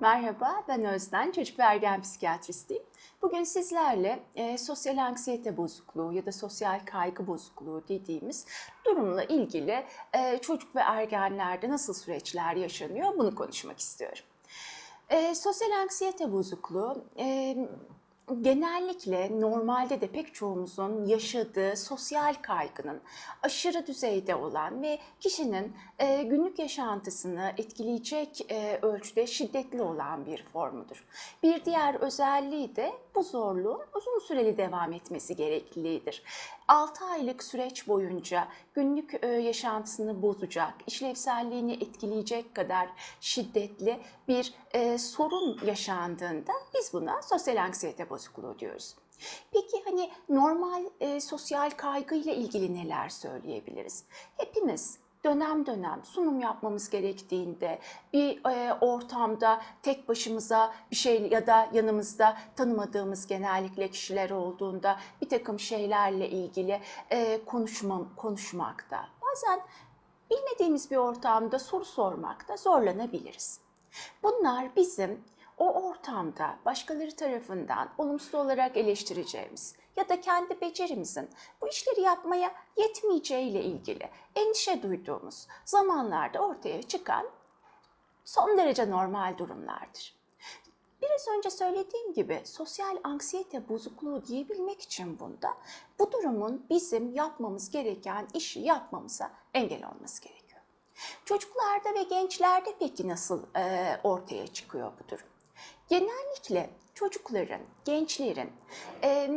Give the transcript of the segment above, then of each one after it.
Merhaba, ben Özden, çocuk ve ergen psikiyatristiyim. Bugün sizlerle e, sosyal anksiyete bozukluğu ya da sosyal kaygı bozukluğu dediğimiz durumla ilgili e, çocuk ve ergenlerde nasıl süreçler yaşanıyor bunu konuşmak istiyorum. E, sosyal anksiyete bozukluğu e, genellikle normalde de pek çoğumuzun yaşadığı sosyal kaygının aşırı düzeyde olan ve kişinin e, günlük yaşantısını etkileyecek e, ölçüde şiddetli olan bir formudur. Bir diğer özelliği de bu zorluğun uzun süreli devam etmesi gerekliliğidir. 6 aylık süreç boyunca günlük e, yaşantısını bozacak, işlevselliğini etkileyecek kadar şiddetli bir e, sorun yaşandığında biz buna sosyal anksiyete bozukluğu diyoruz. Peki hani normal e, sosyal kaygıyla ilgili neler söyleyebiliriz? Hepimiz dönem dönem sunum yapmamız gerektiğinde bir e, ortamda tek başımıza bir şey ya da yanımızda tanımadığımız genellikle kişiler olduğunda bir takım şeylerle ilgili e, konuşma, konuşmakta bazen bilmediğimiz bir ortamda soru sormakta zorlanabiliriz. Bunlar bizim o ortamda başkaları tarafından olumsuz olarak eleştireceğimiz ya da kendi becerimizin bu işleri yapmaya yetmeyeceğiyle ilgili endişe duyduğumuz zamanlarda ortaya çıkan son derece normal durumlardır. Biraz önce söylediğim gibi sosyal anksiyete bozukluğu diyebilmek için bunda bu durumun bizim yapmamız gereken işi yapmamıza engel olması gerekiyor. Çocuklarda ve gençlerde peki nasıl e, ortaya çıkıyor bu durum? Genellikle çocukların, gençlerin e,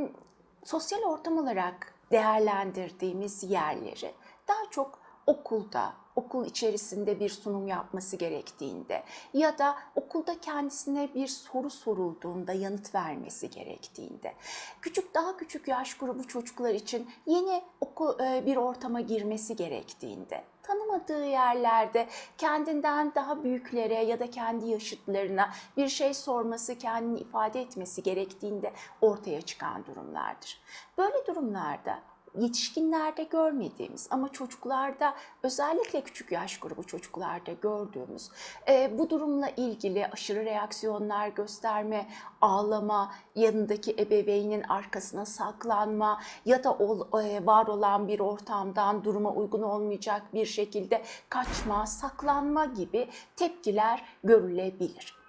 sosyal ortam olarak değerlendirdiğimiz yerleri daha çok okulda, okul içerisinde bir sunum yapması gerektiğinde ya da okulda kendisine bir soru sorulduğunda yanıt vermesi gerektiğinde, küçük daha küçük yaş grubu çocuklar için yeni oku, e, bir ortama girmesi gerektiğinde, tanımadığı yerlerde kendinden daha büyüklere ya da kendi yaşıtlarına bir şey sorması, kendini ifade etmesi gerektiğinde ortaya çıkan durumlardır. Böyle durumlarda yetişkinlerde görmediğimiz ama çocuklarda özellikle küçük yaş grubu çocuklarda gördüğümüz e, bu durumla ilgili aşırı reaksiyonlar gösterme, ağlama, yanındaki ebeveynin arkasına saklanma ya da ol, e, var olan bir ortamdan duruma uygun olmayacak bir şekilde kaçma, saklanma gibi tepkiler görülebilir.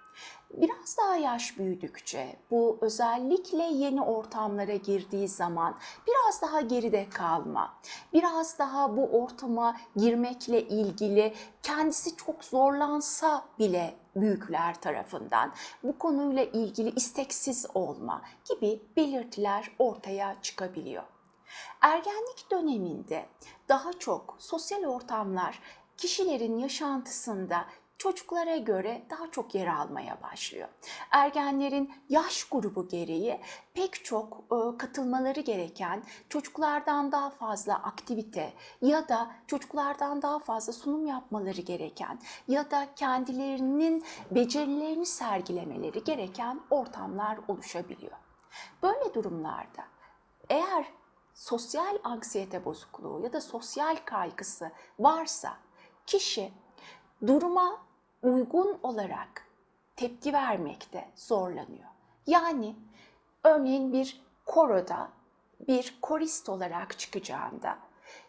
Biraz daha yaş büyüdükçe bu özellikle yeni ortamlara girdiği zaman biraz daha geride kalma, biraz daha bu ortama girmekle ilgili kendisi çok zorlansa bile büyükler tarafından bu konuyla ilgili isteksiz olma gibi belirtiler ortaya çıkabiliyor. Ergenlik döneminde daha çok sosyal ortamlar kişilerin yaşantısında çocuklara göre daha çok yer almaya başlıyor. Ergenlerin yaş grubu gereği pek çok e, katılmaları gereken çocuklardan daha fazla aktivite ya da çocuklardan daha fazla sunum yapmaları gereken ya da kendilerinin becerilerini sergilemeleri gereken ortamlar oluşabiliyor. Böyle durumlarda eğer sosyal anksiyete bozukluğu ya da sosyal kaygısı varsa kişi duruma uygun olarak tepki vermekte zorlanıyor. Yani örneğin bir koroda bir korist olarak çıkacağında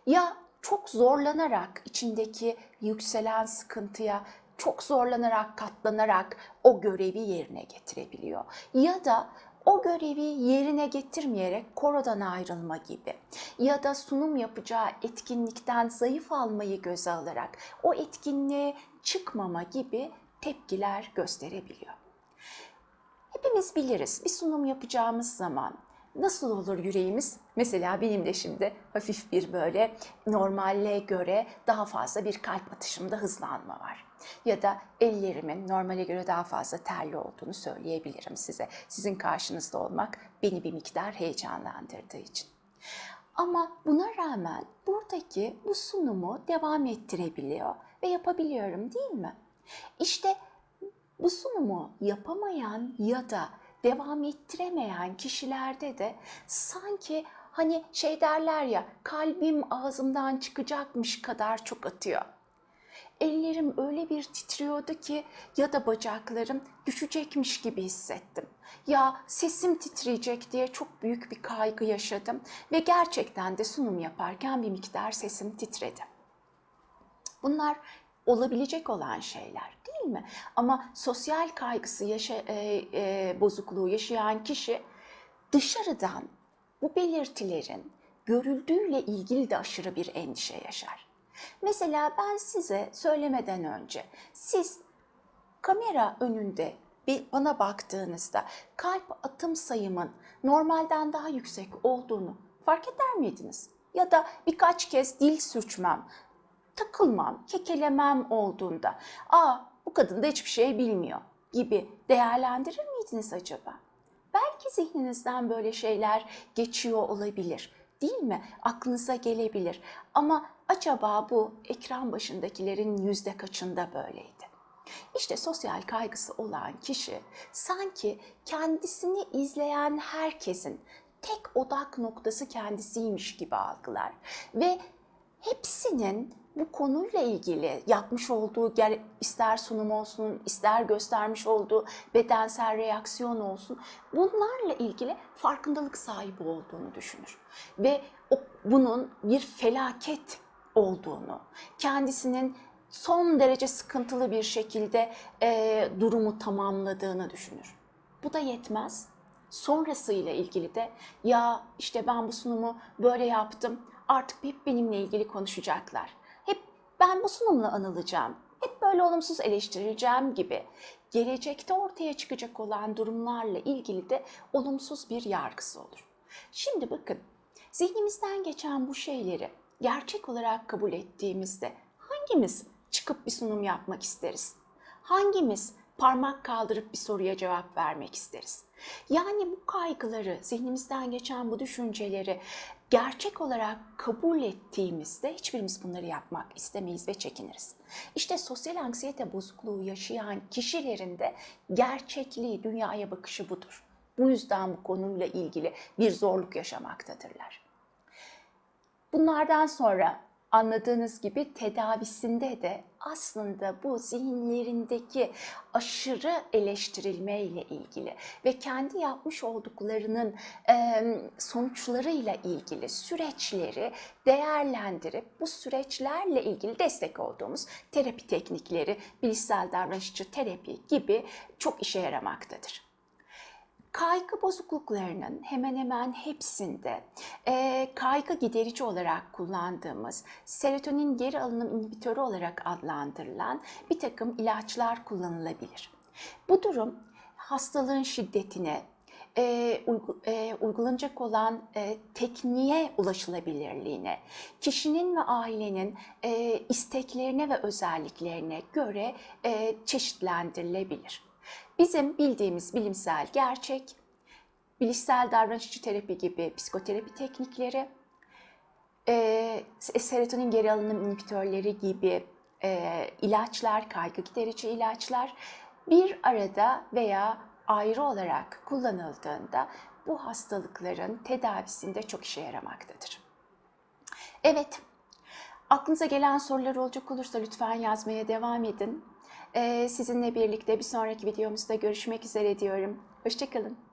ya çok zorlanarak içindeki yükselen sıkıntıya çok zorlanarak katlanarak o görevi yerine getirebiliyor. Ya da o görevi yerine getirmeyerek korodan ayrılma gibi ya da sunum yapacağı etkinlikten zayıf almayı göze alarak o etkinliğe çıkmama gibi tepkiler gösterebiliyor. Hepimiz biliriz bir sunum yapacağımız zaman nasıl olur yüreğimiz? Mesela benim de şimdi hafif bir böyle normalle göre daha fazla bir kalp atışımda hızlanma var. Ya da ellerimin normale göre daha fazla terli olduğunu söyleyebilirim size. Sizin karşınızda olmak beni bir miktar heyecanlandırdığı için. Ama buna rağmen buradaki bu sunumu devam ettirebiliyor ve yapabiliyorum değil mi? İşte bu sunumu yapamayan ya da devam ettiremeyen kişilerde de sanki hani şey derler ya kalbim ağzımdan çıkacakmış kadar çok atıyor. ellerim öyle bir titriyordu ki ya da bacaklarım düşecekmiş gibi hissettim. Ya sesim titreyecek diye çok büyük bir kaygı yaşadım ve gerçekten de sunum yaparken bir miktar sesim titredi. Bunlar olabilecek olan şeyler değil mi? Ama sosyal kaygısı yaşa, e, e, bozukluğu yaşayan kişi dışarıdan bu belirtilerin görüldüğüyle ilgili de aşırı bir endişe yaşar. Mesela ben size söylemeden önce siz kamera önünde bana baktığınızda kalp atım sayımın normalden daha yüksek olduğunu fark eder miydiniz? Ya da birkaç kez dil sürçmem, takılmam, kekelemem olduğunda aa bu kadın da hiçbir şey bilmiyor gibi değerlendirir miydiniz acaba? Belki zihninizden böyle şeyler geçiyor olabilir. Değil mi? Aklınıza gelebilir. Ama acaba bu ekran başındakilerin yüzde kaçında böyleydi? İşte sosyal kaygısı olan kişi sanki kendisini izleyen herkesin tek odak noktası kendisiymiş gibi algılar ve hepsinin bu konuyla ilgili yapmış olduğu ister sunum olsun, ister göstermiş olduğu bedensel reaksiyon olsun bunlarla ilgili farkındalık sahibi olduğunu düşünür. Ve bunun bir felaket olduğunu, kendisinin son derece sıkıntılı bir şekilde e, durumu tamamladığını düşünür. Bu da yetmez. Sonrasıyla ilgili de ya işte ben bu sunumu böyle yaptım artık hep benimle ilgili konuşacaklar. Hep ben bu sunumla anılacağım. Hep böyle olumsuz eleştirileceğim gibi gelecekte ortaya çıkacak olan durumlarla ilgili de olumsuz bir yargısı olur. Şimdi bakın zihnimizden geçen bu şeyleri gerçek olarak kabul ettiğimizde hangimiz çıkıp bir sunum yapmak isteriz? Hangimiz parmak kaldırıp bir soruya cevap vermek isteriz? Yani bu kaygıları, zihnimizden geçen bu düşünceleri gerçek olarak kabul ettiğimizde hiçbirimiz bunları yapmak istemeyiz ve çekiniriz. İşte sosyal anksiyete bozukluğu yaşayan kişilerin de gerçekliği, dünyaya bakışı budur. Bu yüzden bu konuyla ilgili bir zorluk yaşamaktadırlar. Bunlardan sonra anladığınız gibi tedavisinde de aslında bu zihinlerindeki aşırı eleştirilme ile ilgili ve kendi yapmış olduklarının sonuçlarıyla ilgili süreçleri değerlendirip bu süreçlerle ilgili destek olduğumuz terapi teknikleri, bilişsel davranışçı terapi gibi çok işe yaramaktadır. Kaygı bozukluklarının hemen hemen hepsinde e, kaygı giderici olarak kullandığımız serotonin geri alınım inhibitörü olarak adlandırılan bir takım ilaçlar kullanılabilir. Bu durum hastalığın şiddetine, e, uygu, e, uygulanacak olan e, tekniğe ulaşılabilirliğine, kişinin ve ailenin e, isteklerine ve özelliklerine göre e, çeşitlendirilebilir. Bizim bildiğimiz bilimsel gerçek, bilişsel davranışçı terapi gibi psikoterapi teknikleri, e, serotonin geri alınım inhibitörleri gibi e, ilaçlar, kaygı giderici ilaçlar bir arada veya ayrı olarak kullanıldığında bu hastalıkların tedavisinde çok işe yaramaktadır. Evet, aklınıza gelen sorular olacak olursa lütfen yazmaya devam edin. Sizinle birlikte bir sonraki videomuzda görüşmek üzere diyorum. Hoşçakalın.